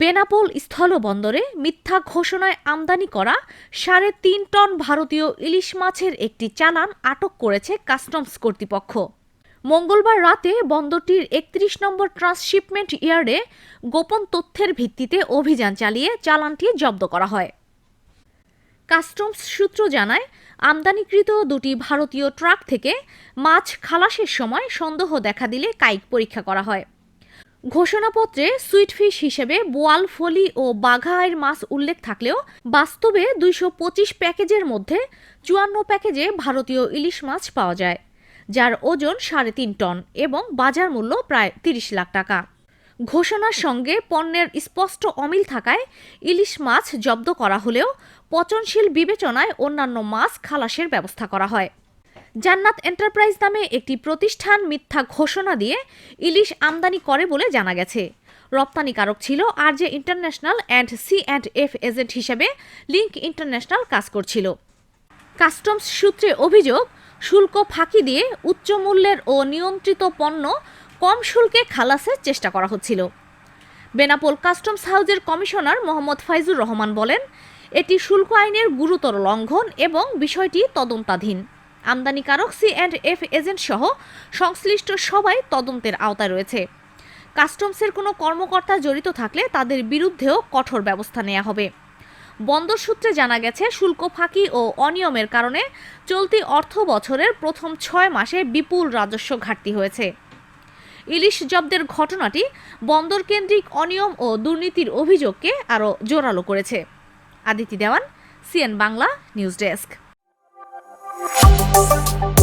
বেনাপোল স্থলবন্দরে মিথ্যা ঘোষণায় আমদানি করা সাড়ে তিন টন ভারতীয় ইলিশ মাছের একটি চালান আটক করেছে কাস্টমস কর্তৃপক্ষ। মঙ্গলবার রাতে বন্দরটির একত্রিশ নম্বর ট্রান্সশিপমেন্ট ইয়ার্ডে গোপন তথ্যের ভিত্তিতে অভিযান চালিয়ে চালানটি জব্দ করা হয়। কাস্টমস সূত্র জানায়, আমদানিকৃত দুটি ভারতীয় ট্রাক থেকে মাছ খালাসের সময় সন্দেহ দেখা দিলে কাইক পরীক্ষা করা হয়। ঘোষণাপত্রে সুইটফিশ হিসেবে বোয়াল, ফলি ও বাঘায়ের মাছ উল্লেখ থাকলেও বাস্তবে দুইশো পঁচিশ প্যাকেজের মধ্যে চুয়ান্ন প্যাকেজে ভারতীয় ইলিশ মাছ পাওয়া যায়, যার ওজন সাড়ে তিন টন এবং বাজার মূল্য প্রায় তিরিশ লাখ টাকা। ঘোষণার সঙ্গে পণ্যের স্পষ্ট অমিল থাকায় ইলিশ মাছ জব্দ করা হলেও পচনশীল বিবেচনায় অন্যান্য মাছ খালাসের ব্যবস্থা করা হয়। জান্নাত এন্টারপ্রাইজ নামে একটি প্রতিষ্ঠান মিথ্যা ঘোষণা দিয়ে ইলিশ আমদানি করে বলে জানা গেছে। রপ্তানিকারক ছিল আর যে international and C and F agent হিসেবে লিঙ্ক ইন্টারন্যাশনাল কাজ করছিল। কাস্টমস সূত্রে অভিযোগ, শুল্ক ফাঁকি দিয়ে উচ্চ মূল্যের ও নিয়ন্ত্রিত পণ্য কম শুল্কে খালাসের চেষ্টা করা হচ্ছিল। বেনাপোল কাস্টমস হাউজের কমিশনার মোহাম্মদ ফাইজুর রহমান বলেন, এটি শুল্ক আইনের গুরুতর লঙ্ঘন এবং বিষয়টি তদন্তাধীন। আমদানিকারক সি অ্যান্ড এফ এজেন্ট সহ সংশ্লিষ্ট সবাই তদন্তের আওতায় রয়েছে। কাস্টমসের কোনো কর্মকর্তা জড়িত থাকলে তাদের বিরুদ্ধেও কঠোর ব্যবস্থা নেওয়া হবে। বন্দর সূত্রে জানা গেছে, শুল্ক ফাঁকি ও অনিয়মের কারণে চলতি অর্থ বছরের প্রথম ছয় মাসে বিপুল রাজস্ব ঘাটতি হয়েছে। ইলিশ জব্দের ঘটনাটি বন্দর কেন্দ্রিক অনিয়ম ও দুর্নীতির অভিযোগকে আরও জোরালো করেছে। Aditi Dewan CN Bangla news desk Thank you.